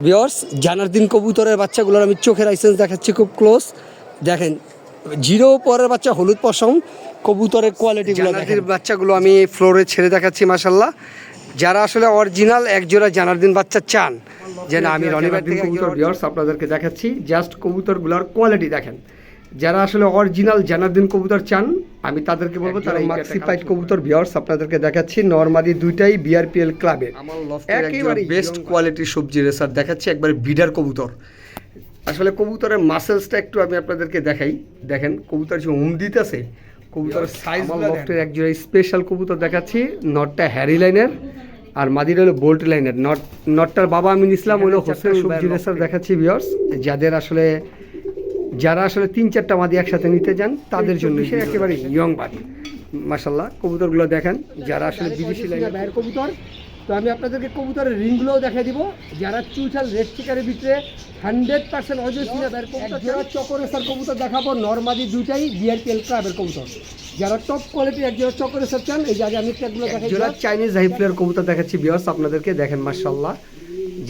বিয়র্স জানার দিন কবুতরের বাচ্চাগুলোর আমি চোখের লাইসেন্স দেখাচ্ছি খুব ক্লোজ দেখেন জিরো পরের বাচ্চা হলুদ পশম কবুতরের কোয়ালিটিগুলো জানার বাচ্চাগুলো আমি ফ্লোরে ছেড়ে দেখাচ্ছি মাসাল্লাহ যারা আসলে অরিজিনাল একজোড়া জানার দিন বাচ্চা চান যে না আমি রনিবার থেকে কবুতর বিয়র্স আপনাদেরকে দেখাচ্ছি জাস্ট কবুতরগুলোর কোয়ালিটি দেখেন। যারা আসলে অরিজিনাল জানাদিন কবুতর চান আমি তাদেরকে বলব তারা মাক্সি কবুতর বিয়ার্স আপনাদেরকে দেখাচ্ছি নর্মালি দুইটাই বিআরপিএল ক্লাবে একেবারে বেস্ট কোয়ালিটির সবজি রেসার দেখাচ্ছি একবারে বিডার কবুতর। আসলে কবুতরের মাসেলসটা একটু আমি আপনাদেরকে দেখাই। দেখেন কবুতর যে উম দিতেছে কবুতরের সাইজ লফটের একজোড়া স্পেশাল কবুতর দেখাচ্ছি নটটা হ্যারি লাইনের আর মাদির হলো বোল্ট লাইনের নট নটটার বাবা আমি ইসলাম হলো হোসেন সবজি রেসার দেখাচ্ছি বিয়ার্স যাদের আসলে যারা আসলে তিন চারটা মাদি একসাথে নিতে যান তাদের জন্য সে একেবারে ইয়ং বাদ মাসাল্লাহ কবুতরগুলো দেখেন যারা আসলে বিদেশি লাইনের কবুতর। তো আমি আপনাদেরকে কবুতরের রিংগুলোও দেখা দিব। যারা চুইঠাল রেড চিকারের ভিতরে হান্ড্রেড পার্সেন্ট অজস্বিনা বের কবুতর যারা চকরেসার কবুতর দেখাবো। নর্মাদি দুটাই বিআরপিএল ক্লাবের কবুতর। যারা টপ কোয়ালিটি কোয়ালিটির একজোড়া চকরেসার চান এই জায়গায় আমি ট্যাগগুলো দেখাই চাইনিজ হাইপ্লেয়ার কবুতর দেখাচ্ছি বিয়ার্স আপনাদেরকে দেখেন মার্শাল্লাহ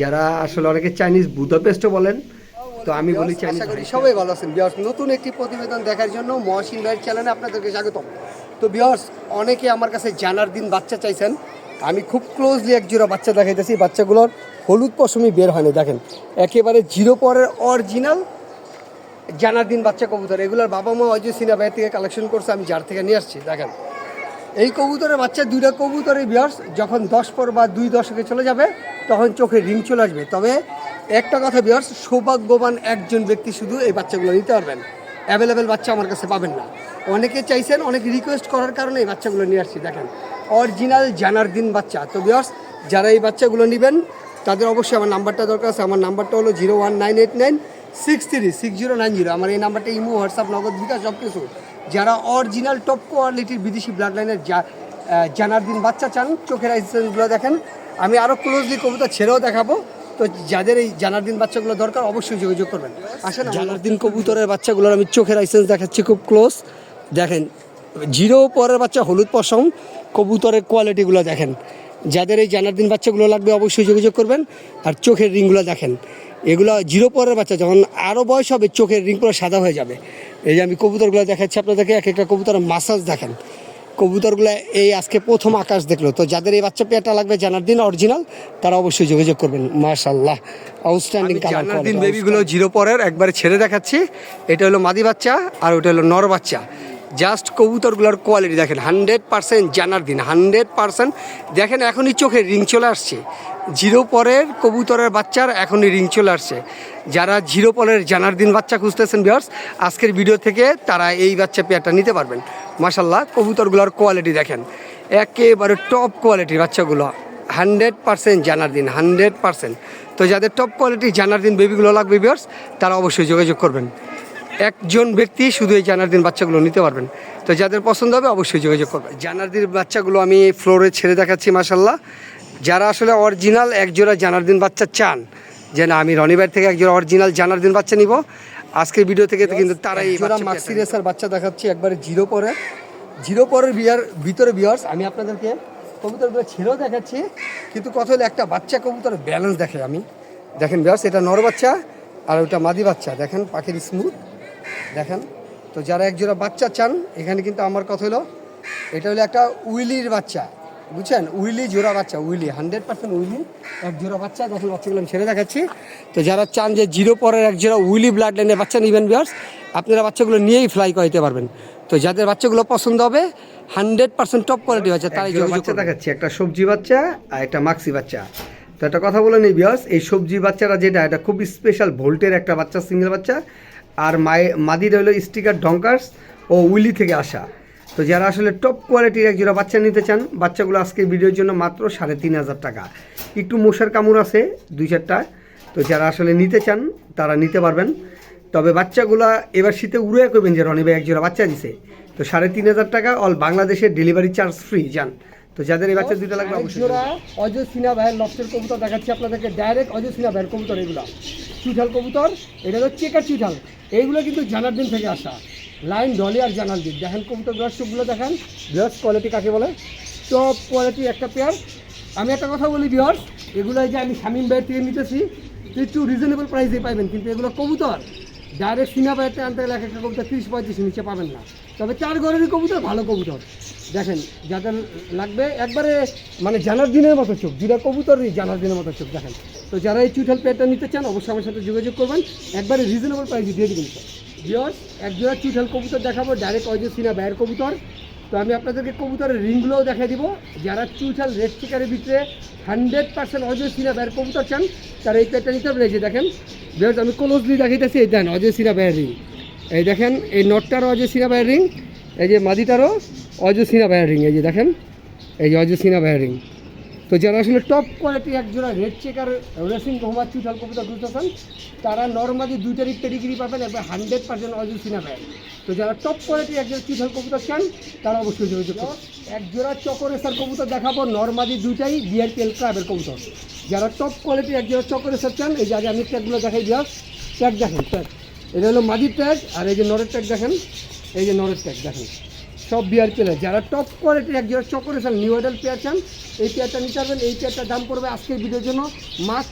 যারা আসলে অনেকে চাইনিজ বুদাপেস্টও বলেন তো আমি বলি চাইনিজ করি সবাই ভালো আছেন। বিয়ার্স নতুন একটি প্রতিবেদন দেখার জন্য মহসিন ভাইয়ের চ্যানেলে আপনাদেরকে স্বাগতম। তো বিয়ার্স অনেকে আমার কাছে জানার দিন বাচ্চা চাইছেন। আমি খুব ক্লোজলি এক জোড়া বাচ্চা দেখাইতেছি। বাচ্চাগুলোর হলুদ পশমই বের হয়নি দেখেন। একেবারে জিরো পরের অরিজিনাল জানার দিন বাচ্চা কবুতর। এগুলোর বাবা মা অজয় সিনা ভাইয়ের থেকে কালেকশন করছে আমি যার থেকে নিয়ে আসছি দেখেন। এই কবুতরের বাচ্চা দুইটা কবুতরের বিয়ার্স যখন দশ পর বা দুই দশকে চলে যাবে তখন চোখে রিং চলে আসবে। তবে একটা কথা বিয়ার্স সৌভাগ্যবান একজন ব্যক্তি শুধু এই বাচ্চাগুলো নিতে পারবেন। অ্যাভেলেবেল বাচ্চা আমার কাছে পাবেন না। অনেকে চাইছেন, অনেক রিকোয়েস্ট করার কারণে এই বাচ্চাগুলো নিয়ে আসছি, দেখেন। অরিজিনাল জানার দিন বাচ্চা। তো বিয়ার্স যারা এই বাচ্চাগুলো নেবেন, তাদের অবশ্যই আমার নাম্বারটা দরকার আছে। আমার নাম্বারটা হলো zero one nine eight nine six three six zero nine zero আমার এই নাম্বারটা ইমো, হোয়াটসঅ্যাপ, নগদ বিকাশ সব কিছু যারা অরিজিনাল টপ কোয়ালিটির বিদেশি ব্লাড লাইনের যা জানার দিন বাচ্চা চান, চোখের আইসেন্সগুলো দেখেন। আমি আরও ক্লোজলি কবিতা ছেড়েও দেখাবো। তো যাদের এই জানার দিন বাচ্চাগুলো দরকার, অবশ্যই যোগাযোগ করবেন। আসেন জানার দিন কবুতরের বাচ্চাগুলোর আমি চোখের লাইসেন্স দেখাচ্ছি, খুব ক্লোজ দেখেন জিরো পরের বাচ্চা হলুদ পশম, কবুতরের কোয়ালিটিগুলো দেখেন। যাদের এই জানার দিন বাচ্চাগুলো লাগবে, অবশ্যই যোগাযোগ করবেন। আর চোখের রিংগুলো দেখেন। এগুলো জিরো পরের বাচ্চা, যখন আরও বয়স হবে, চোখের রিং পুরো সাদা হয়ে যাবে। এই যে আমি কবুতরগুলো দেখাচ্ছি, আপনাদেরকে এক একটা কবুতরের মাসাজ দেখেন। কবুতরগুলো এই আজকে প্রথম আকাশ দেখল। তো যাদের এই বাচ্চা পেয়ারটা লাগবে জানার দিন অরিজিনাল তারা অবশ্যই যোগাযোগ করবেন। মাশাল্লাহ আউটস্ট্যান্ডিং জানার দিন বেবিগুলো জিরো পরের একবারে ছেড়ে দেখাচ্ছি। এটা হলো মাদি বাচ্চা আর ওটা হলো নর বাচ্চা। জাস্ট কবুতরগুলোর কোয়ালিটি দেখেন হান্ড্রেড পার্সেন্ট জানার দিন হান্ড্রেড পার্সেন্ট দেখেন এখনই চোখে রিং চলে আসছে। জিরো পরের কবুতরের বাচ্চার এখনই রিং চলে আসছে। যারা জিরো পরের জানার দিন বাচ্চা খুঁজতেছেন বিয়ার্স আজকের ভিডিও থেকে তারা এই বাচ্চা পেয়ারটা নিতে পারবেন। মাসাল্লাহ কবুতরগুলোর কোয়ালিটি দেখেন। একেবারে টপ কোয়ালিটির বাচ্চাগুলো। হান্ড্রেড পার্সেন্ট জানার দিন হান্ড্রেড পার্সেন্ট তো যাদের টপ কোয়ালিটির জানার দিন বেবিগুলো লাগবে বিয়ার্স তারা অবশ্যই যোগাযোগ করবেন। একজন ব্যক্তি শুধু এই জানার দিন বাচ্চাগুলো নিতে পারবেন। তো যাদের পছন্দ হবে, অবশ্যই যোগাযোগ করবেন। জানার দিন বাচ্চাগুলো আমি ফ্লোরে ছেড়ে দেখাচ্ছি মাসাল্লাহ যারা আসলে অরিজিনাল একজোড়া জানার দিন বাচ্চা চান, যে না, আমি রনিবার থেকে একজোড়া অরিজিনাল জানার দিন বাচ্চা নিব। আজকের ভিডিও থেকে কিন্তু তারাই মাক্সি রেসার বাচ্চা দেখাচ্ছি একবারে জিরো পরে। জিরো পরের বিয়ার ভিতরে বিয়ার্স আমি আপনাদেরকে কবুতরগুলো ছেড়েও দেখাচ্ছি কিন্তু কথা হলো একটা বাচ্চা কবুতরের ব্যালেন্স দেখে আমি। দেখেন বিয়ার্স এটা নর বাচ্চা আর ওটা মাদি বাচ্চা। দেখেন পাখির স্মুথ দেখেন তো যারা একজোড়া বাচ্চা চান এখানে কিন্তু আমার কথা হলো এটা হলো একটা উইলির বাচ্চা। বুঝছেন? উইলি জোড়া বাচ্চা উইলি। Hundred percent Willy. এক জোড়া বাচ্চা দেখেন বাচ্চাগুলো আমি ছেড়ে দেখাচ্ছি তো যারা চান যে জিরো পরের এক জোড়া উইলি ব্লাড লাইনের বাচ্চা নেবেন বিয়ার্স আপনারা বাচ্চাগুলো নিয়েই ফ্লাই করাইতে পারবেন। তো যাদের বাচ্চাগুলো পছন্দ হবে হান্ড্রেড পার্সেন্ট টপ কোয়ালিটি হচ্ছে তারাই বাচ্চা দেখাচ্ছি একটা সবজি বাচ্চা আর একটা মাক্সি বাচ্চা। তো একটা কথা বলে নিই বিয়াস এই সবজি বাচ্চারা যেটা এটা খুব স্পেশাল ভোল্টের একটা বাচ্চা সিঙ্গেল বাচ্চা। আর মায়ে মাদির হলো স্টিকার ডঙ্কার্স ও উইলি থেকে আসা। তো যারা আসলে টপ কোয়ালিটির এক জোড়া বাচ্চা নিতে চান বাচ্চাগুলো আজকের ভিডিওর জন্য মাত্র সাড়ে তিন হাজার টাকা। একটু মশার কামড় আছে দুই চারটা। তো যারা আসলে নিতে চান তারা নিতে পারবেন। তবে বাচ্চাগুলা এবার শীতে উড়ে করবেন যে রনি ভাই এক জোড়া বাচ্চা দিছে। তো সাড়ে তিন হাজার টাকা অল বাংলাদেশের ডেলিভারি চার্জ ফ্রি যান। তো যাদের এই বাচ্চা দুইটা লাগবে অবশ্যই অজয় সিনা ভাইয়ের লফটের কবুতর দেখাচ্ছি আপনাদেরকে। ডাইরেক্ট অজয় সিনা ভাইয়ের কবুতর এগুলো। চুঠাল কবুতর এটা হচ্ছে চেকার চুঠাল। এইগুলো কিন্তু জানার দিন থেকে আসা। লাইন ডলি আর জানাল দিন দেখেন কবুতর সবগুলো দেখেন। ব্রাশ কোয়ালিটি কাকে বলে? টপ কোয়ালিটি একটা পেয়ার আমি একটা কথা বলি বিহার এগুলো যে আমি শামিম ভাইয়ের থেকে নিতেছি, একটু রিজনেবল প্রাইসে পাবেন কিন্তু এগুলো কবুতর ডাইরেক্ট সিনা বাইরটা আনতে গেলে এক একটা কবুতর তিরিশ পঁয়ত্রিশ নিচে পাবেন না। তবে চার ঘরেরই কবুতর, ভালো কবুতর। দেখেন, যাদের লাগবে একবারে মানে জানার দিনের মতো চোখ দুটা কবুতরই জানার দিনের মতো চোখ, দেখেন। তো যারা এই চুঠাল পেয়ারটা নিতে চান, অবশ্যই আমার সাথে যোগাযোগ করবেন। একবারে রিজনেবল প্রাইসে দিয়ে দিবেন বিয়স এক জোড়া চুঠাল কবুতর দেখাবো ডাইরেক্ট অজয় সিনা বাইরের কবুতর। তো আমি আপনাদেরকে কবুতরের রিংগুলোও দেখাই দিব। যারা চুঠাল রেড চিকারের ভিতরে হান্ড্রেড পার্সেন্ট অজয় সিনা বাইরের কবুতর চান, তারা এই পারবে এই যে দেখেন বিয়স আমি ক্লোজলি দেখাইতেছি, এই দেন অজয় সিনা বাইরের রিং। এই দেখেন, এই নটটারও অজয় সিনা বাইরের রিং, এই যে মাদিটারও অজয় সিনা বাইরের রিং, এই যে দেখেন, এই যে অজয় সিনা বাইরের রিং। তো যারা আসলে টপ কোয়ালিটি এক জোড়া রেড চেকার রেসিং মোহাম্মদ চুটাল কবুতর খুঁজতেছেন তারা নর্মালি দুইটারই পেডিগ্রি পাবেন, একবার হান্ড্রেড পার্সেন্ট অজুসিনা পায় তো যারা টপ কোয়ালিটি এক জোড়া চুটাল কবুতর চান, তারা অবশ্যই যোগাযোগ করুন। এক জোড়া চকরেসার কবুতর দেখাবো নর্মালি দুইটাই বিআরপিএল ক্লাবের কবুতর যারা টপ কোয়ালিটি এক জোড়া চকরেসার চান, এই যে আগে আমি ট্যাগগুলো দেখাই দিয়া ট্যাগ দেখেন ট্যাগ এটা হলো মাদির ট্যাগ আর এই যে নরের ট্যাগ দেখেন, এই যে নরের ট্যাগ দেখেন। সব বিয়ার পেলে যারা টপ কোয়ালিটির এক জোড়া চকরে চান নিউ আইডাল পেয়ার চান এই পেয়ারটা নিতে পারবেন এই পেয়ারটার দাম পড়বে আজকের ভিডিওর জন্য মাস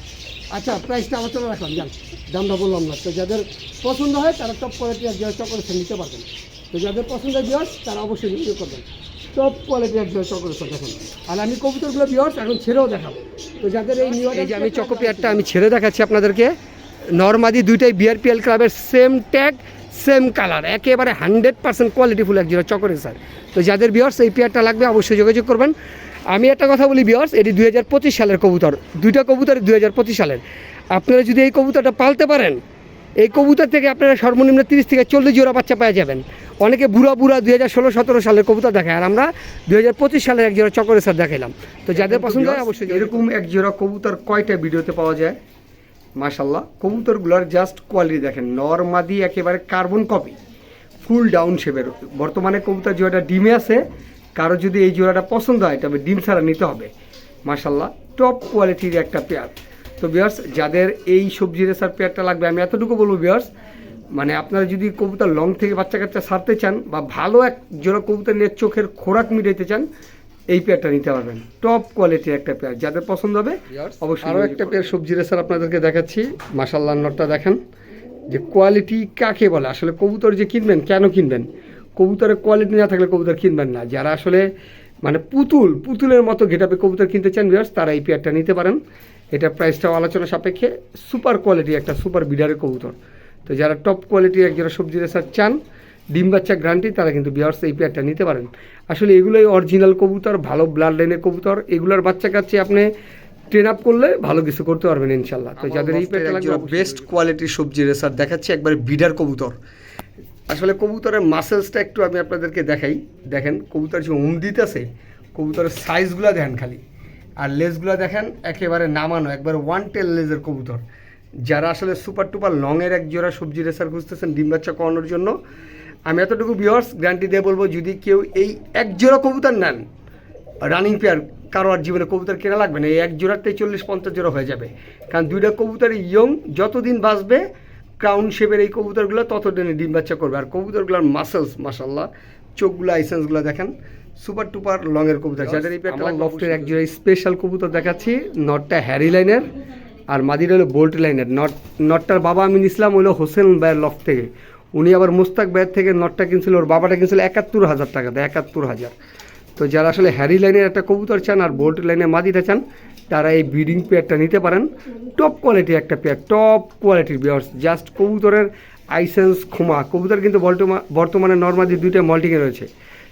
আচ্ছা প্রাইসটা আলোচনা রাখলাম জান দামটা বললাম না। তো যাদের পছন্দ হয় তারা টপ কোয়ালিটির এক জোড়া চকরে নিতে পারবেন। তো যাদের পছন্দ বিয়ার্স তারা অবশ্যই ভিডিও করবেন। টপ কোয়ালিটির এক জোড়া চকরে চান দেখেন। আর আমি কবুতরগুলো বিয়ার্স এখন ছেড়েও দেখাবো। তো যাদের এই নিউ আইডাল আমি চকো পেয়ারটা আমি ছেড়ে দেখাচ্ছি আপনাদেরকে। নর্মাদি দুইটাই বিআরপিএল ক্লাবের সেম ট্যাগ সেম কালার একেবারে হান্ড্রেড পার্সেন্ট কোয়ালিটিফুল এক জোড়া চকরে স্যার তো যাদের বিয়ার্স এই পেয়ারটা লাগবে অবশ্যই যোগাযোগ করবেন। আমি একটা কথা বলি বিয়ার্স এটি দুই হাজার পঁচিশ সালের কবুতর। দুইটা কবুতর দুই হাজার পঁচিশ সালের। আপনারা যদি এই কবুতরটা পালতে পারেন এই কবুতর থেকে আপনারা সর্বনিম্ন তিরিশ থেকে চল্লিশ জোড়া বাচ্চা পেয়ে যাবেন। অনেকে বুড়া বুড়া দুই হাজার ষোলো সতেরো সালের কবুতর দেখায় আর আমরা দুই হাজার পঁচিশ সালের এক জোড়া চকরে স্যার দেখাইলাম। তো যাদের পছন্দ হয় অবশ্যই এরকম এক জোড়া কবুতর কয়টা ভিডিওতে পাওয়া যায়? মাশাল্লাহ কবুতরগুলোর জাস্ট কোয়ালিটি দেখেন, নর্মাদি একেবারে কার্বন কপি ফুল ডাউন শেপের বর্তমানে কবুতর জোড়াটা ডিমে আছে, কারও যদি এই জোড়াটা পছন্দ হয়, তবে ডিম ছাড়া নিতে হবে। মাশাল্লাহ টপ কোয়ালিটির একটা পেয়ার তো বিয়ার্স যাদের এই সবজি রেসার পেয়ারটা লাগবে, আমি এতটুকু বলব বিয়ার্স মানে আপনারা যদি কবুতর লং থেকে বাচ্চা কাচ্চা সারতে চান, বা ভালো এক জোড়া কবুতর নিয়ে চোখের খোরাক মিটাইতে চান এই পেয়ারটা নিতে পারবেন। টপ কোয়ালিটির একটা পেয়ার। যাদের পছন্দ হবে অবশ্যই আরও একটা পেয়ার সবজি রেসার আপনাদেরকে দেখাচ্ছি। মাসাল্লাহ নটটা দেখেন। যে কোয়ালিটি কাকে বলে? আসলে কবুতর যে কিনবেন কেন কিনবেন? কবুতরের কোয়ালিটি না থাকলে কবুতর কিনবেন না। যারা আসলে মানে পুতুল পুতুলের মতো ঘেটাপে কবুতর কিনতে চান বিয়ার্স তারা এই পেয়ারটা নিতে পারেন। এটা প্রাইসটাও আলোচনা সাপেক্ষে। সুপার কোয়ালিটি একটা সুপার বিডারের কবুতর। তো যারা টপ কোয়ালিটির একজোড়া সবজি রেসার চান ডিম বাচ্চা গ্রান্টি তারা কিন্তু বিয়ার্স এই পেয়ারটা নিতে পারেন। আসলে এগুলোই অরিজিনাল কবুতর ভালো ব্লাড লাইনের কবুতর। এগুলোর বাচ্চা কাচ্চে আপনি ট্রেন আপ করলে ভালো কিছু করতে পারবেন ইনশাল্লাহ তো যাদের এই পেয়ারটা লাগবে বেস্ট কোয়ালিটির সবজি রেসার দেখাচ্ছি একবারে বিডার কবুতর। আসলে কবুতরের মাসেলসটা একটু আমি আপনাদেরকে দেখাই। দেখেন কবুতর যে উম দিতেছে কবুতরের সাইজগুলো দেখেন খালি। আর লেজগুলো দেখেন একেবারে নামানো একবার ওয়ান টেল লেজের কবুতর। যারা আসলে সুপার টুপার লংয়ের এক জোড়া সবজি রেসার খুঁজতেছেন ডিম বাচ্চা করানোর জন্য আমি এতটুকু বিয়ার্স গ্যারান্টি দিয়ে বলব যদি কেউ এই এক জোড়া কবুতর নেন রানিং পেয়ার কারও আর জীবনে কবুতর কেনা লাগবে না এই এক জোড়াতেই চল্লিশ পঞ্চাশ জোড়া হয়ে যাবে। কারণ দুইটা কবুতর ইয়ং যতদিন বাঁচবে ক্রাউন শেপের এই কবুতরগুলো ততদিনে ডিম বাচ্চা করবে। আর কবুতরগুলোর মাসেলস মাসাল্লাহ চোখগুলো আইসেন্সগুলো দেখেন সুপার টুপার লংয়ের কবুতর। যাদের এই পেয়ারটা লফটের এক জোড়া স্পেশাল কবুতর দেখাচ্ছি নটটা হ্যারি লাইনের আর মাদির হলো বোল্ট লাইনের নট নটটার বাবা আমি ইসলাম হলো হোসেন ভাইয়ের লফট থেকে। উনি আবার মুস্তাক ভাইয়ের থেকে নটটা কিনছিল ওর বাবাটা কিনছিল একাত্তর হাজার টাকাতে একাত্তর হাজার। তো যারা আসলে হ্যারি লাইনের একটা কবুতর চান আর বোল্ট লাইনের মাদিটা চান তারা এই ব্রিডিং পেয়ারটা নিতে পারেন। টপ কোয়ালিটি একটা পেয়ার টপ কোয়ালিটির পেয়ার জাস্ট কবুতরের আইসেন্স খোমা কবুতর কিন্তু বর্তমা- বর্তমানে নর্মালি দুইটা মল্টিংয়ে রয়েছে।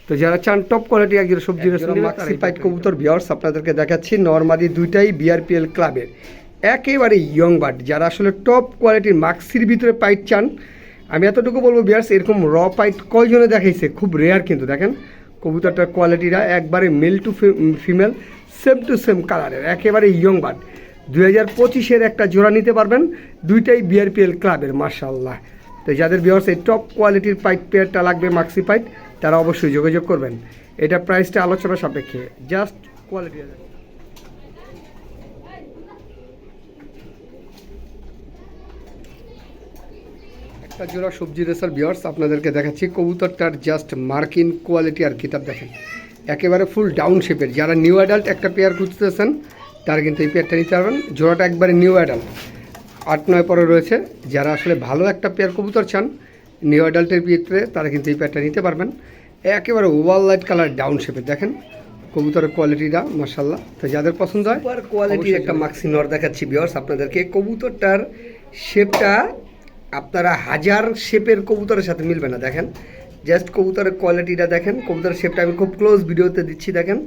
তো যারা চান টপ কোয়ালিটি একজন সবজি পাইট কবুতর বিয়ার্স আপনাদেরকে দেখাচ্ছি নর্মালি দুইটাই বিআরপিএল ক্লাবের একেবারে ইয়ং বার্ড যারা আসলে টপ কোয়ালিটির মাক্সির ভিতরে পাইট চান আমি এতটুকু বলব বিয়ার্স, এরকম র পাইট কয়জনে দেখাইছে? খুব রেয়ার কিন্তু, দেখেন। কবুতরটার কোয়ালিটিটা একবারে male to female same to same কালারের একেবারে ইয়ং বার্ড দুই হাজার পঁচিশের একটা জোড়া নিতে পারবেন, দুইটাই বিআরপিএল ক্লাবের মার্শাল্লাহ তো যাদের বিয়ার্স এই টপ কোয়ালিটির পাইট পেয়ারটা লাগবে মাক্সি পাইট তারা অবশ্যই যোগাযোগ করবেন। এটা প্রাইসটা আলোচনা সাপেক্ষে জাস্ট কোয়ালিটি একটা জোড়া সবজি রেসার বিয়ার্স আপনাদেরকে দেখাচ্ছি কবুতরটার জাস্ট মার্কিন কোয়ালিটি আর কিতাব দেখেন। একেবারে ফুল ডাউন শেপের যারা নিউ অ্যাডাল্ট একটা পেয়ার খুঁজতেছেন তারা কিন্তু এই পেয়ারটা নিতে পারবেন। জোড়াটা একবারে নিউ অ্যাডাল্ট আট নয় পরে রয়েছে। যারা আসলে ভালো একটা পেয়ার কবুতর চান নিউ অ্যাডাল্টের ভিতরে তারা কিন্তু এই পেয়ারটা নিতে পারবেন। একেবারে ওয়াল লাইট কালার ডাউন শেপে দেখেন কবুতরের কোয়ালিটিটা মার্শাল্লাহ তো যাদের পছন্দ হয় কোয়ালিটির একটা মাক্সি নর দেখাচ্ছি বিয়ার্স আপনাদেরকে কবুতরটার শেপটা আপনারা হাজার শেপের কবুতরের সাথে মিলবে না দেখেন। জাস্ট কবুতরের কোয়ালিটিটা দেখেন। কবুতরের শেপটা আমি খুব ক্লোজ ভিডিওতে দিচ্ছি দেখেন।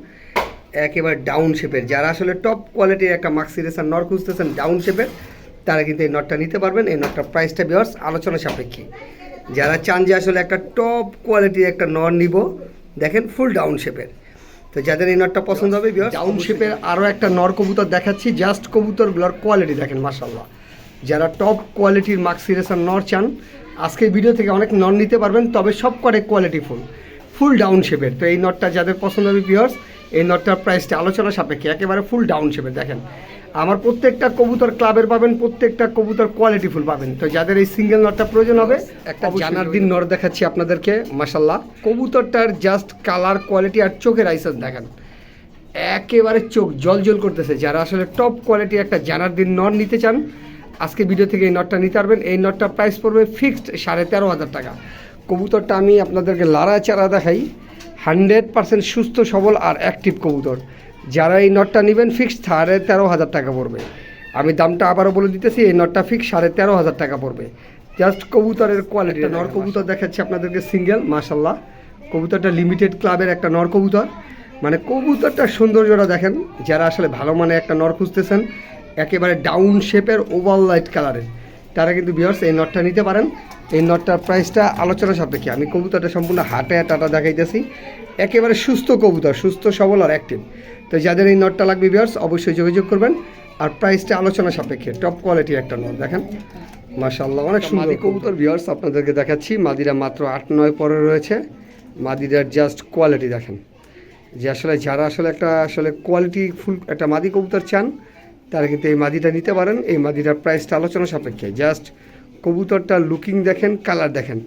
একেবারে ডাউন শেপের যারা আসলে টপ কোয়ালিটির একটা মাক্সি রেসার নর খুঁজতেছেন ডাউন শেপের তারা কিন্তু এই নটটা নিতে পারবেন। এই নটটার প্রাইসটা বিয়ার্স আলোচনা সাপেক্ষে। যারা চান যে আসলে একটা টপ কোয়ালিটির একটা নর নিব দেখেন ফুল ডাউন শেপের তো যাদের এই নটটা পছন্দ হবে ডাউন শেপের আরও একটা নর কবুতর দেখাচ্ছি। জাস্ট কবুতরগুলোর কোয়ালিটি দেখেন মাসাল্লাহ যারা টপ কোয়ালিটির মাক্সি রেসার নর চান আজকের ভিডিও থেকে অনেক নর নিতে পারবেন তবে সব করে কোয়ালিটি ফুল ফুল ডাউন শেপের তো এই নটটা যাদের পছন্দ হবে ভিউয়ার্স এই নটটার প্রাইসটা আলোচনা সাপেক্ষে একেবারে ফুল ডাউন শেপের দেখেন। আমার প্রত্যেকটা কবুতর ক্লাবের পাবেন প্রত্যেকটা কবুতর কোয়ালিটি ফুল পাবেন। তো যাদের এই সিঙ্গেল নটটা প্রয়োজন হবে একটা জানার দিন নর দেখাচ্ছি আপনাদেরকে মাসাল্লাহ কবুতরটার জাস্ট কালার কোয়ালিটি আর চোখের আইসেন্স দেখেন। একেবারে চোখ জল জল করতেছে। যারা আসলে টপ কোয়ালিটি একটা জানার দিন নট নিতে চান আজকে ভিডিও থেকে এই নটটা নিতে পারবেন। এই নটটা প্রাইস পড়বে ফিক্সড সাড়ে তেরো হাজার টাকা। কবুতরটা আমি আপনাদেরকে লাড়া চারা দেখাই। হান্ড্রেড পার্সেন্ট সুস্থ সবল আর অ্যাক্টিভ কবুতর। যারা এই নটটা নেবেন ফিক্সড সাড়ে তেরো হাজার টাকা পড়বে। আমি দামটা আবারও বলে দিতেছি এই নটটা ফিক্স সাড়ে তেরো হাজার টাকা পড়বে। জাস্ট কবুতরের কোয়ালিটি নর কবুতর দেখাচ্ছি আপনাদেরকে সিঙ্গেল মাশাল্লাহ কবুতরটা লিমিটেড ক্লাবের একটা নর কবুতর। মানে কবুতরটার সৌন্দর্যটা দেখেন। যারা আসলে ভালো মানে একটা নর খুঁজতেছেন একেবারে ডাউন শেপের ওভার লাইট কালারের তারা কিন্তু বিয়ার্স এই নটটা নিতে পারেন। এই নটটার প্রাইসটা আলোচনা সাপেক্ষে। আমি কবুতরটা সম্পূর্ণ হাটে টাটা দেখাইতেছি। একেবারে সুস্থ কবুতর সুস্থ সবল আর অ্যাক্টিভ তো যাদের এই নটটা লাগবে বিয়ার্স অবশ্যই যোগাযোগ করবেন। আর প্রাইসটা আলোচনা সাপেক্ষে টপ কোয়ালিটির একটা নট দেখেন মাশাল্লাহ অনেক সুন্দর কবুতর। বিয়ার্স আপনাদেরকে দেখাচ্ছি মাদিরা মাত্র আট নয় পরে রয়েছে। মাদিরার জাস্ট কোয়ালিটি দেখেন। যে আসলে যারা আসলে একটা আসলে কোয়ালিটি ফুল একটা মাদি কবুতর চান তারা কিন্তু এই মাদিটা নিতে পারেন। এই মাদিটার প্রাইসটা আলোচনা সাপেক্ষে। জাস্ট কবুতরটা লুকিং দেখেন কালার দেখেন।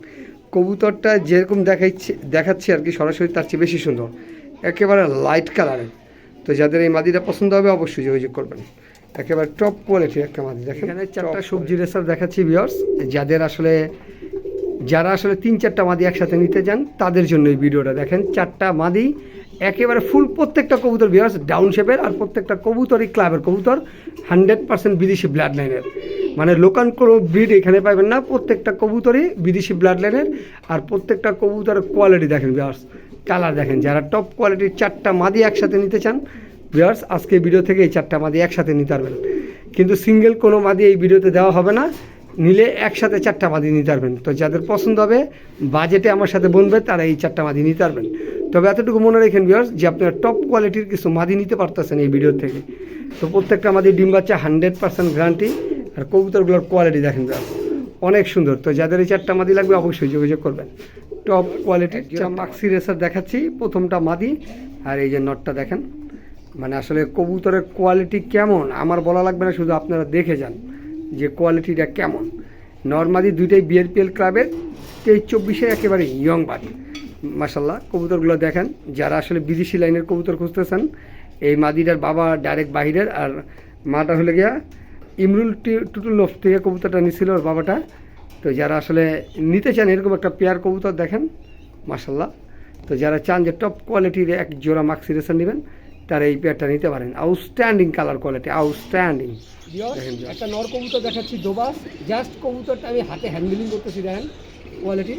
কবুতরটা যেরকম দেখাইছে দেখাচ্ছে আর কি সরাসরি তার চেয়ে বেশি সুন্দর। একেবারে লাইট কালারের তো যাদের এই মাদিটা পছন্দ হবে অবশ্যই যোগাযোগ করবেন। একেবারে টপ কোয়ালিটির একটা মাদি দেখেন। এখানে চারটা সবজি রেসার দেখাচ্ছি বিয়ার্স যাদের আসলে যারা আসলে তিন চারটা মাদি একসাথে নিতে যান তাদের জন্য এই ভিডিওটা দেখেন। চারটা মাদি একেবারে ফুল প্রত্যেকটা কবুতর বিয়ার্স ডাউন শেপের আর প্রত্যেকটা কবুতরই ক্লাবের কবুতর হান্ড্রেড পার্সেন্ট বিদেশি ব্লাড লাইনের মানে লোকাল কোনো ব্রিড এখানে পাবেন না, প্রত্যেকটা কবুতরই বিদেশি ব্লাড লাইনের আর প্রত্যেকটা কবুতরের কোয়ালিটি দেখেন বিয়ার্স কালার দেখেন। যারা টপ কোয়ালিটির চারটা মাদি একসাথে নিতে চান বিয়ার্স আজকে ভিডিও থেকে এই চারটা মাদি একসাথে নিতে পারবেন। কিন্তু সিঙ্গেল কোনো মাদি এই ভিডিওতে দেওয়া হবে না, নিলে একসাথে চারটা মাদি নিতে পারবেন। তো যাদের পছন্দ হবে বাজেটে আমার সাথে বনবে, তারা এই চারটা মাদি নিতে পারবেন। তবে এতটুকু মনে রাখেন বিয়ার্স যে আপনারা টপ কোয়ালিটির কিছু মাদি নিতে পারতেছেন এই ভিডিও থেকে। তো প্রত্যেকটা মাদি ডিম বাচ্চা হান্ড্রেড পার্সেন্ট গ্যারান্টি আর কবুতরগুলোর কোয়ালিটি দেখেন বিয়ার্স অনেক সুন্দর। তো যাদের এই চারটা মাদি লাগবে অবশ্যই যোগাযোগ করবেন। টপ কোয়ালিটির মাক্সি রেসার দেখাচ্ছি প্রথমটা মাদি। আর এই যে নটটা দেখেন মানে আসলে কবুতরের কোয়ালিটি কেমন আমার বলা লাগবে না শুধু আপনারা দেখে যান যে কোয়ালিটিটা কেমন। নর্মালি দুইটাই বিএনপিএল ক্লাবের তেইশ চব্বিশে একেবারে ইয়ং বাড়ি মাসাল্লাহ কবুতরগুলো দেখেন যারা আসলে বিদেশি লাইনের কবুতর খুঁজতেছেন এই মাদিটার বাবা ডাইরেক্ট বাহিরের আর মাটা হলে গিয়া ইমরুল টুটুল লোফ থেকে কবুতরটা নিছিল ওর বাবাটা। তো যারা আসলে নিতে চান এরকম একটা পেয়ার কবুতর দেখেন মাসাল্লাহ তো যারা চান যে টপ কোয়ালিটির এক জোড়া মাক্সি রেসার নেবেন তারা এই পেয়ারটা নিতে পারেন। আউটস্ট্যান্ডিং কালার কোয়ালিটি আউটস্ট্যান্ডিং একটা নর কবুতর দেখাচ্ছি দোবাস জাস্ট কবুতরটা আমি হাতে হ্যান্ডেলিং করতেছি দেখেন কোয়ালিটি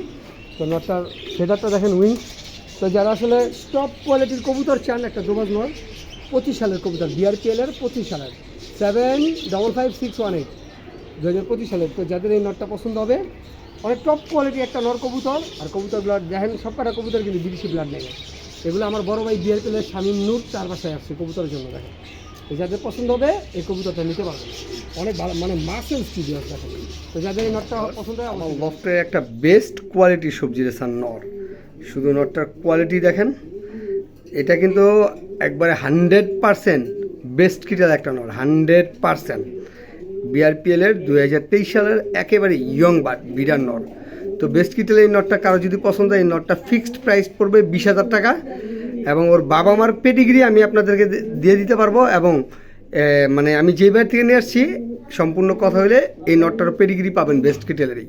তো নটটার ফেদারটা দেখেন উইং তো যারা আসলে টপ কোয়ালিটির কবুতর চান, একটা দোবাস নর পঁচিশ সালের কবুতর বিআরপিএল এর পঁচিশ সালের। Seven double five six one eight দু হাজার পঁচিশ সালের। তো যাদের এই নটটা পছন্দ হবে, অনেক টপ কোয়ালিটি একটা নর কবুতর। আর কবুতর ব্লাড দেখেন সব কটা কবুতর কিন্তু বিদেশি ব্লাড নেই এগুলো আমার বড় ভাই বিআরপিএল এর শামীম নূর চার বাসায় আসছে কবুতরের জন্য, দেখেন। তো যাদের পছন্দ হবে এই কবুতরটা নিতে পারবেন অনেক ভালো মানে মাসেল স্টুডিও দেখেন তো যাদের এই নটটা পছন্দ হয় আমার লফটের একটা বেস্ট কোয়ালিটি সবজি রেসার নর। শুধু নটটার কোয়ালিটি দেখেন এটা কিন্তু একবারে হান্ড্রেড পারসেন্ট বেস্ট কিটার একটা নর হান্ড্রেড পারসেন্ট বিআরপিএলের দু হাজার তেইশ সালের একেবারে ইয়ং বাট বিরাট নট তো বেস্ট কিটেল এই নটটা কারও যদি পছন্দ হয় এই নটটা ফিক্সড প্রাইস পড়বে বিশ হাজার টাকা। এবং ওর বাবা মার পেডিগ্রি আমি আপনাদেরকে দিয়ে দিতে পারব এবং মানে আমি যে বার থেকে নিয়ে আসছি সম্পূর্ণ কথা হলে এই নটটার পেডিগ্রি পাবেন বেস্ট কিটেলেরই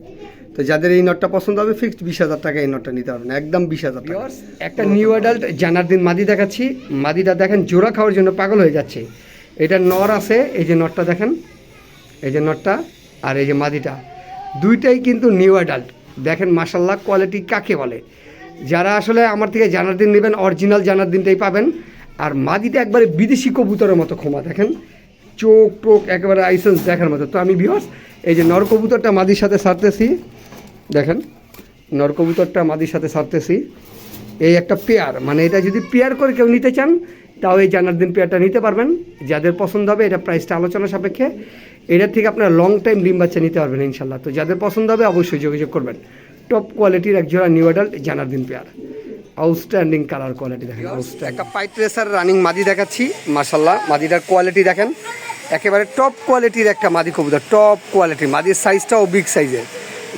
তো যাদের এই নটটা পছন্দ হবে ফিক্সড বিশ হাজার টাকা এই নটটা নিতে পারবেন একদম বিশ হাজার টাকা। একটা নিউ অ্যাডাল্ট জানার দিন মাদি দেখাচ্ছি। মাদিটা দেখেন জোড়া খাওয়ার জন্য পাগল হয়ে যাচ্ছে। এটা নর আছে এই যে নটটা দেখেন এই যে নটটা আর এই যে মাদিটা। দুইটাই কিন্তু নিউ অ্যাডাল্ট দেখেন মাসাল্লাহ কোয়ালিটি কাকে বলে? যারা আসলে আমার থেকে জানার দিন নেবেন অরিজিনাল জানার দিনটাই পাবেন। আর মাদিটা একবারে বিদেশি কবুতরের মতো ক্ষমা দেখেন। চোখ টোক একেবারে আইসেন্স দেখার মতো। তো আমি বিহস এই যে নরকবুতরটা মাদির সাথে সারতেছি দেখেন নরকবুতরটা মাদির সাথে সারতেছি এই একটা পেয়ার মানে এটা যদি পেয়ার করে কেউ নিতে চান, তাও এই জানার দিন পেয়ারটা নিতে পারবেন। যাদের পছন্দ হবে, এটা প্রাইসটা আলোচনা সাপেক্ষে। এটার থেকে আপনারা লং টাইম ডিম বাচ্চা নিতে পারবেন ইনশাল্লাহ তো যাদের পছন্দ হবে, অবশ্যই যোগাযোগ করবেন। টপ কোয়ালিটির এক জোড়া নিউ অ্যাডাল্ট জানার দিন পেয়ার আউটস্ট্যান্ডিং কালার কোয়ালিটি দেখেন একটা পাইট রেসার রানিং মাদি দেখাচ্ছি মাসাল্লাহ মাদিটার কোয়ালিটি দেখেন। একেবারে টপ কোয়ালিটির একটা মাদি কবুতর টপ কোয়ালিটি মাদির সাইজটাও বিগ সাইজের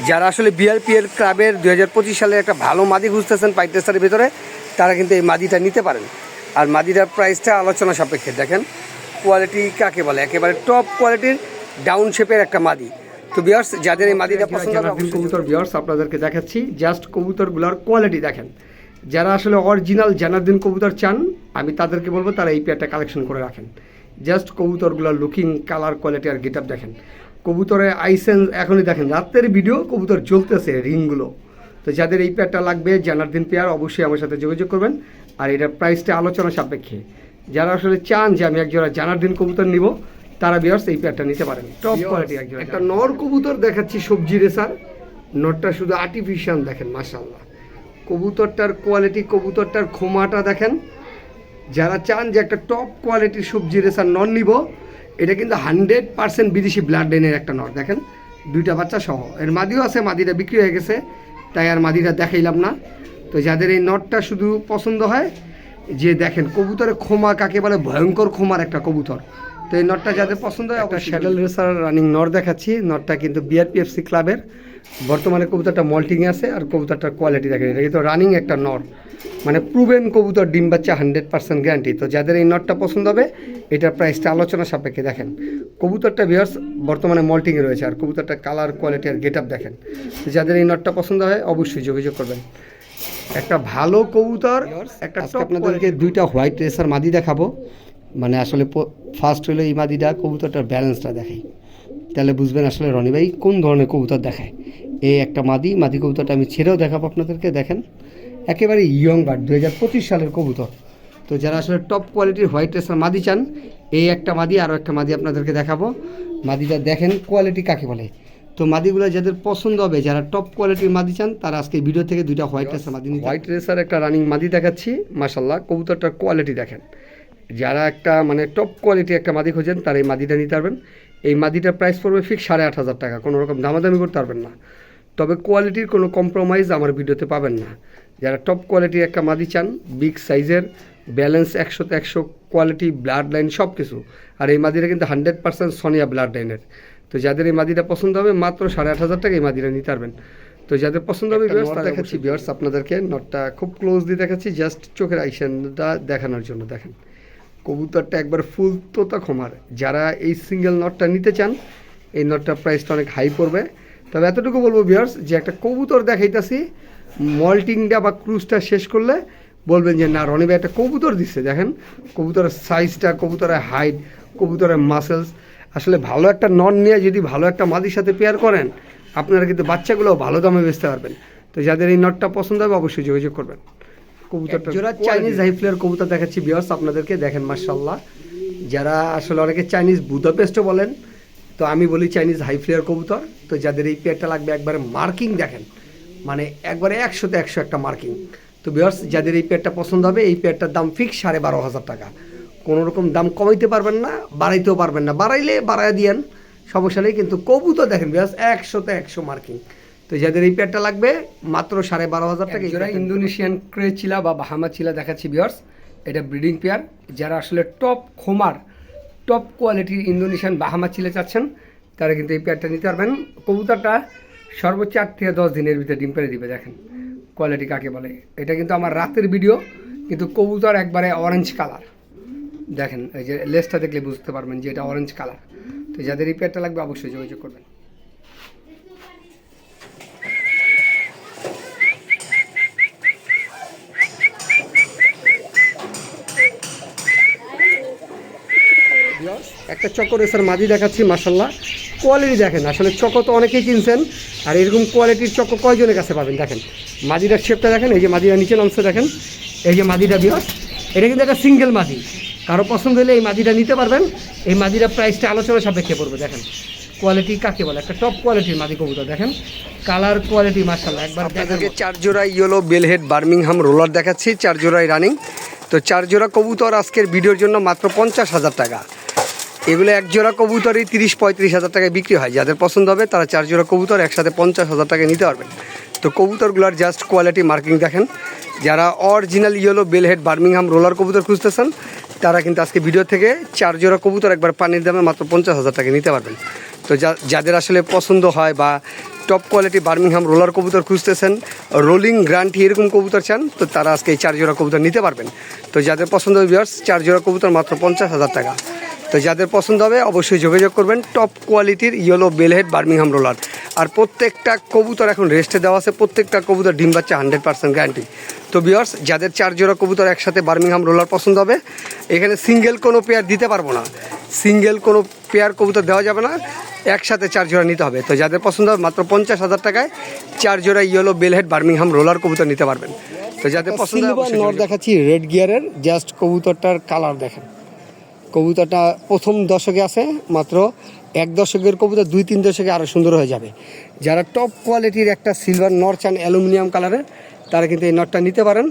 যারা আসলে বিআরপিএল ক্লাবের দু হাজার পঁচিশ সালে একটা ভালো মাদি খুঁজতেছেন পাইট রেসারের ভিতরে তারা কিন্তু এই মাদিটা নিতে পারেন। আর মাদিটার প্রাইসটা আলোচনা সাপেক্ষে দেখেন। কোয়ালিটি কাকে বলে? একেবারে টপ কোয়ালিটির ডাউন শেপের একটা মাদি। তো বিয়ার্স যাদের এই মাদিটা পছন্দ হবে কবুতর বিয়ার্স আপনাদেরকে দেখাচ্ছি জাস্ট কবুতরগুলোর কোয়ালিটি দেখেন। যারা আসলে অরিজিনাল জানারদিন কবুতর চান আমি তাদেরকে বলব তারা এই পেয়ারটা কালেকশন করে রাখেন। জাস্ট কবুতরগুলোর লুকিং কালার কোয়ালিটি আর গেট দেখেন। কবুতরের আইসেন্স এখনই দেখেন রাতের ভিডিও কবুতর জ্বলতেছে রিংগুলো তো যাদের এই পেয়ারটা লাগবে জানার দিন পেয়ার অবশ্যই আমার সাথে যোগাযোগ করবেন। আর এটার প্রাইসটা আলোচনা সাপেক্ষে। যারা আসলে চান যে আমি একজোড়া জানার দিন কবুতর নিব তারা বিয়ার্স এই পেয়ারটা নিতে পারেন। টপ কোয়ালিটি একজন একটা নর কবুতর দেখাচ্ছি সবজি রেসার নরটা শুধু আর্টিফিশিয়াল দেখেন মাসাল্লাহ কবুতরটার কোয়ালিটি কবুতরটার খোমাটা দেখেন। যারা চান যে একটা টপ কোয়ালিটির সবজি রেসার নর নিব এটা কিন্তু হান্ড্রেড পার্সেন্ট বিদেশি ব্লাড ডেনের একটা নর দেখেন। দুইটা বাচ্চা সহ। এর মাদিও আছে মাদিটা বিক্রি হয়ে গেছে তাই আর মাদিটা দেখাইলাম না। তো যাদের এই নটটা শুধু পছন্দ হয় যে দেখেন কবুতরের খোমা কাকে বলে? ভয়ঙ্কর খোমার একটা কবুতর। তো এই নটটা যাদের পছন্দ হয় একটা শ্যাডেল রেসার রানিং নট দেখাচ্ছি। নটটা কিন্তু বিআরপিএফসি ক্লাবের বর্তমানে কবুতরটা মল্টিংয়ে আছে আর কবুতরটার কোয়ালিটি দেখেন এটা কিন্তু রানিং একটা নর মানে প্রুভেন কবুতর ডিম বাচ্চা হান্ড্রেড পার্সেন্ট গ্যারান্টি তো যাদের এই নটটা পছন্দ হবে এটার প্রাইসটা আলোচনা সাপেক্ষে দেখেন। কবুতরটা ভিওর্স বর্তমানে মল্টিংয়ে রয়েছে আর কবুতরটা কালার কোয়ালিটি আর গেট আপ দেখেন যাদের এই নটটা পছন্দ হয় অবশ্যই যোগাযোগ করবেন। একটা ভালো কবুতর একটা আপনাদেরকে দুইটা হোয়াইট রেসার মাদি দেখাবো। মানে আসলে ফার্স্ট হলো এই মাদিটা কবুতরটার ব্যালেন্সটা দেখাই। তাহলে বুঝবেন আসলে রনি ভাই কোন ধরনের কবুতর দেখায়। এই একটা মাদি মাদি কবুতরটা আমি ছেড়েও দেখাবো আপনাদেরকে, দেখেন। একেবারে ইয়ং বার্ড দু হাজার পঁচিশ সালের কবুতর। তো যারা আসলে টপ কোয়ালিটির হোয়াইট রেসার মাদি চান, এই একটা মাদি, আরও একটা মাদি আপনাদেরকে দেখাবো। মাদিটা দেখেন কোয়ালিটি কাকে বলে। তো মাদিগুলো যাদের পছন্দ হবে, যারা টপ কোয়ালিটির মাদি চান, তারা আজকে ভিডিও থেকে দুইটা হোয়াইট রেসার মাদি হোয়াইট রেসার একটা রানিং মাদি দেখাচ্ছি মাসাল্লাহ কবুতরটার কোয়ালিটি দেখেন। যারা একটা মানে টপ কোয়ালিটি একটা মাদি খোঁজেন তারা এই মাদিটা নিতে পারবেন। এই মাদিটার প্রাইস পড়বে ফিক্স সাড়ে আট হাজার টাকা কোনো রকম দামাদামি করতে পারবেন না। তবে কোয়ালিটির কোনো কম্প্রোমাইজ আমার ভিডিওতে পাবেন না। যারা টপ কোয়ালিটির একটা মাদি চান বিগ সাইজের ব্যালেন্স একশোতে একশো কোয়ালিটি ব্লাড লাইন সব কিছু আর এই মাদিটা কিন্তু হান্ড্রেড পার্সেন্ট সোনিয়া ব্লাড লাইনের তো যাদের এই মাদিটা পছন্দ হবে মাত্র সাড়ে আট হাজার টাকা এই মাদিটা নিতে পারবেন। তো যাদের পছন্দ হবে দেখাচ্ছি বিয়ার্স আপনাদেরকে নটটা খুব ক্লোজলি দেখাচ্ছি জাস্ট চোখের আইসানটা দেখানোর জন্য দেখেন। কবুতরটা একবার ফুল তোতা খোমার। যারা এই সিঙ্গেল নটটা নিতে চান, এই নটটার প্রাইসটা অনেক হাই পড়বে। তবে এতটুকু বলব বিয়ার্স যে একটা কবুতর দেখাইতাছি মল্টিংটা বা ক্রুজটা শেষ করলে বলবেন যে, না, রনি ভাই, একটা কবুতর দিচ্ছে দেখেন, কবুতরের সাইজটা কবুতরের হাইট কবুতরের মাসেলস আসলে ভালো একটা নন নিয়ে যদি ভালো একটা মাদির সাথে পেয়ার করেন, আপনারা কিন্তু বাচ্চাগুলো ভালো দামে বেচতে পারবেন। তো যাদের এই নটটা পছন্দ হবে, অবশ্যই যোগাযোগ করবেন। কবুতরটা জোড়া চাইনিজ হাই ফ্লেয়ার কবুতর দেখাচ্ছি বিয়ার্স আপনাদেরকে দেখেন মার্শাল্লাহ যারা আসলে অনেকে চাইনিজ বুদাপেস্টও বলেন তো আমি বলি চাইনিজ হাই ফ্লেয়ার কবুতর। তো যাদের এই পেয়ারটা লাগবে একবারে মার্কিং দেখেন। মানে একবারে একশোতে একশো একটা মার্কিং তো বিয়ার্স যাদের এই পেয়ারটা পছন্দ হবে এই পেয়ারটার দাম ফিক্স সাড়ে বারো হাজার টাকা। কোনো রকম দাম কমাইতে পারবেন না বাড়াইতেও পারবেন না। বাড়াইলে বাড়াই দিয়েন সমস্যা নেই কিন্তু কবুতর দেখেন বিয়ার্স একশোতে একশো মার্কিং তো যাদের এই পেয়ারটা লাগবে মাত্র সাড়ে বারো হাজার টাকা যারা ইন্দোনেশিয়ান ক্রে চিলা বা বাহামা চিলা দেখাচ্ছি বিয়ার্স এটা ব্রিডিং পেয়ার যারা আসলে টপ খোমার টপ কোয়ালিটির ইন্দোনেশিয়ান বাহামা চিলে চাচ্ছেন তারা কিন্তু এই পেয়ারটা নিতে পারবেন। কবুতরটা সর্বোচ্চ আট থেকে দশ দিনের ভিতরে ডিম পেড়ে দিবে দেখেন। কোয়ালিটি কাকে বলে? এটা কিন্তু আমার রাতের ভিডিও কিন্তু কবুতর একবারে অরেঞ্জ কালার দেখেন এই যে লেসটা দেখলে বুঝতে পারবেন যে এটা অরেঞ্জ কালার তো যাদের এই পেয়ারটা লাগবে অবশ্যই যোগাযোগ করবেন। একটা চক্কর রেসার মাঝি দেখাচ্ছি মাসাল্লাহ কোয়ালিটি দেখেন, আসলে চক্কর তো অনেকেই কিনছেন, আর এরকম কোয়ালিটির চক্কর কয়জনের কাছে পাবেন দেখেন? মাদিটার শেপটা দেখেন, এই যে মাদিটা নিচে নামছে দেখেন, এই যে মাদিটা বিয়স এটা কিন্তু একটা সিঙ্গেল মাদি কারও পছন্দ হলে এই মাদিটা নিতে পারবেন, এই মাদিটা প্রাইসটা আলোচনা সাপেক্ষে পড়বে, দেখেন। কোয়ালিটি কাকে বলে? একটা টপ কোয়ালিটির মাদি কবুতর, দেখেন। কালার কোয়ালিটি মার্শাল্লাহ একবার আপনাদেরকে চার জোড়া ইয়েলো বেলহেড বার্মিংহাম রোলার দেখাচ্ছি চার জোড়াই রানিং তো চার জোড়া কবুতর আজকের ভিডিওর জন্য মাত্র পঞ্চাশ হাজার টাকা। এগুলো এক জোড়া কবুতরই তিরিশ, পঁয়ত্রিশ হাজার টাকায় বিক্রি হয়। যাদের পছন্দ হবে, তারা চার জোড়া কবুতর একসাথে পঞ্চাশ হাজার টাকায় নিতে পারবেন। তো কবুতরগুলোর জাস্ট কোয়ালিটি মার্কিং দেখেন। যারা অরিজিনাল ইয়েলো বেলহেড বার্মিংহাম রোলার কবুতর খুঁজতেছেন, তারা কিন্তু আজকে ভিডিও থেকে চার জোড়া কবুতর একবার পানির দামে মাত্র পঞ্চাশ হাজার টাকা নিতে পারবেন। তো যাদের আসলে পছন্দ হয় বা টপ কোয়ালিটি বার্মিংহাম রোলার কবুতর খুঁজতেছেন রোলিং গ্রান্টি এরকম কবুতর চান, তো তারা আজকে এই চার জোড়া কবুতর নিতে পারবেন। তো যাদের পছন্দ হবে ভিউয়ার্স চার জোড়া কবুতর মাত্র পঞ্চাশ হাজার টাকা। তো যাদের পছন্দ হবে অবশ্যই যোগাযোগ করবেন টপ কোয়ালিটির ইয়েলো বেলহেড বার্মিংহাম রোলার আর প্রত্যেকটা কবুতর এখন রেস্টে দেওয়া আছে প্রত্যেকটা কবুতর ডিম বাচ্চা হান্ড্রেড পার্সেন্ট গ্যারান্টি তো বিয়ার্স যাদের চার জোড়া কবুতর একসাথে বার্মিংহাম রোলার পছন্দ হবে এখানে সিঙ্গেল কোনো পেয়ার দিতে পারব না। সিঙ্গেল কোনো পেয়ার কবুতর দেওয়া যাবে না একসাথে চার জোড়া নিতে হবে। তো যাদের পছন্দ হবে মাত্র পঞ্চাশ হাজার টাকায় চার জোড়া ইয়েলো বেলহেড বার্মিংহাম রোলার কবুতর নিতে পারবেন। তো যাদের পছন্দ দেখাচ্ছি রেড গিয়ারের জাস্ট কবুতরটার কালার দেখেন। কবুতরটা প্রথম দশকে আছে, মাত্র এক দশকের কবুতর, দুই তিন দশকে আরও সুন্দর হয়ে যাবে। যারা টপ কোয়ালিটির একটা সিলভার নর চান অ্যালুমিনিয়াম কালারের তারা কিন্তু এই নটটা নিতে পারেন।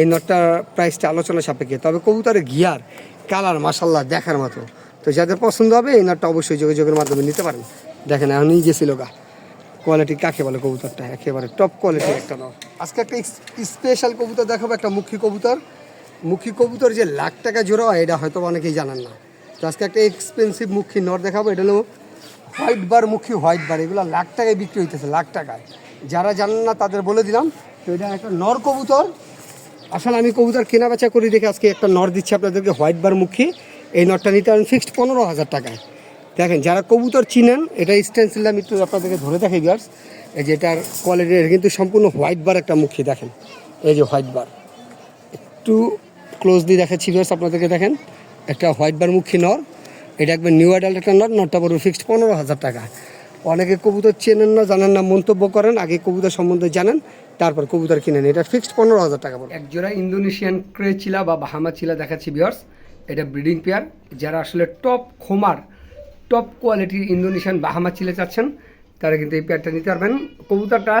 এই নটটার প্রাইসটা আলোচনা সাপেক্ষে। তবে কবুতরের গিয়ার কালার মাসাল্লাহ দেখার মতো। তো যাদের পছন্দ হবে, এই নটটা অবশ্যই যোগাযোগের মাধ্যমে নিতে পারেন। দেখেন, এখন নিজে ছিল গা কোয়ালিটি কাকে বলে কবুতরটা? একেবারে টপ কোয়ালিটির একটা নর আজকে একটা স্পেশাল কবুতর দেখাবো, একটা মুখী কবুতর। মুখী কবুতর যে লাখ টাকা জোড়া হয়, এটা হয়তো অনেকেই জানেন না। তো আজকে একটা এক্সপেন্সিভ মুখী নর দেখাবো, এটা হলো হোয়াইট বার মুখী, হোয়াইট বার, এগুলো লাখ টাকায় বিক্রি হইতেছে, লাখ টাকায়। যারা জানেন না, তাদের বলে দিলাম, তো এটা একটা নর কবুতর। আসলে আমি কবুতর কেনা বেচা করি দেখে আজকে একটা নর দিচ্ছি আপনাদেরকে, হোয়াইট বার মুখী। এই নরটা নিতে পারেন ফিক্সড পনেরো হাজার টাকায়। দেখেন, যারা কবুতর চিনেন, এটা স্টেন্সিল আমি একটু আপনাদেরকে ধরে দেখাই গার্স এই যে এটার কোয়ালিটি কিন্তু সম্পূর্ণ হোয়াইট বার একটা মুখী, দেখেন। এই যে হোয়াইট বার, একটু ক্লোজলি দেখাচ্ছি ভিউয়ার্স আপনাদেরকে দেখেন। একটা হোয়াইট বারমুখী নর, এটা একবার নিউ অ্যাডাল্ট একটা নর, নরটা পড়বে ফিক্সড পনেরো হাজার টাকা। অনেকে কবুতর চেনেন না, জানেন না, মন্তব্য করেন, আগে কবুতর সম্বন্ধে জানেন, তারপর কবুতর কিনেন। এটা ফিক্সড পনেরো হাজার টাকা পড়বে এক জোড়া ইন্দোনেশিয়ান ক্রে চিলা বা বাহামা চিলা দেখাচ্ছি ভিউয়ার্স এটা ব্রিডিং পেয়ার যারা আসলে টপ খোমার টপ কোয়ালিটির ইন্দোনেশিয়ান বাহামা চিলে চাচ্ছেন, তারা কিন্তু এই পেয়ারটা নিতে পারবেন। কবুতরটা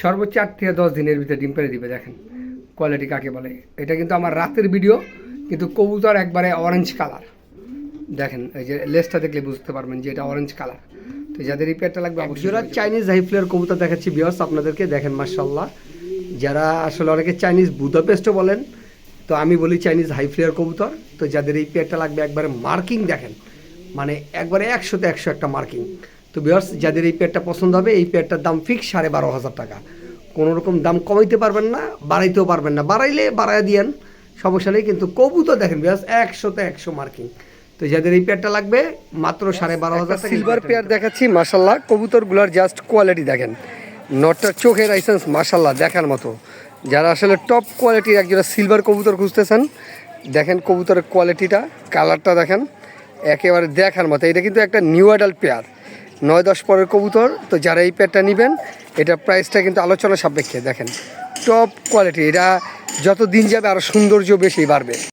সর্বোচ্চ আট থেকে দশ দিনের ভিতরে ডিম পেড়ে দিবে, দেখেন। কোয়ালিটি কাকে বলে? এটা কিন্তু আমার রাতের ভিডিও কিন্তু কবুতর একবারে অরেঞ্জ কালার দেখেন এই যে লেসটা দেখলে বুঝতে পারবেন যে এটা অরেঞ্জ কালার তো যাদের এই পেয়ারটা লাগবে অবশ্যই জোড়া চাইনিজ হাইফ্লেয়ার কবুতর দেখাচ্ছি বিয়ার্স আপনাদেরকে দেখেন মার্শাল্লাহ যারা আসলে অনেকে চাইনিজ বুদাপেস্টও বলেন তো আমি বলি চাইনিজ হাইফ্লেয়ার কবুতর। তো যাদের এই পেয়ারটা লাগবে একবারে মার্কিং দেখেন। মানে একবারে একশোতে একশো একটা মার্কিং তো বিয়ার্স যাদের এই পেয়ারটা পছন্দ হবে এই পেয়ারটার দাম ফিক্স সাড়ে বারো হাজার টাকা। কোনো রকম দাম কমাইতে পারবেন না বাড়াইতেও পারবেন না। বাড়াইলে বাড়াই দিয়েন সমস্যা নেই কিন্তু কবুতর দেখেন বিয়ার্স একশোতে একশো মার্কিং তো যাদের এই পেয়ারটা লাগবে মাত্র সাড়ে বারো হাজার সিলভার পেয়ার দেখাচ্ছি মাসাল্লাহ কবুতরগুলোর জাস্ট কোয়ালিটি দেখেন। নটটার চোখের লাইসেন্স মাসাল্লাহ দেখার মতো। যারা আসলে টপ কোয়ালিটির একজোড়া সিলভার কবুতর খুঁজতেছেন দেখেন কবুতরের কোয়ালিটিটা কালারটা দেখেন একেবারে দেখার মতো। এটা কিন্তু একটা নিউ অ্যাডাল্ট পেয়ার নয় দশ পরের কবুতর, তো যারা এই প্যাডটা নেবেন, এটা প্রাইসটা কিন্তু আলোচনা সাপেক্ষে। দেখেন টপ কোয়ালিটি এটা যত দিন যাবে আরও সৌন্দর্য বেশি বাড়বে।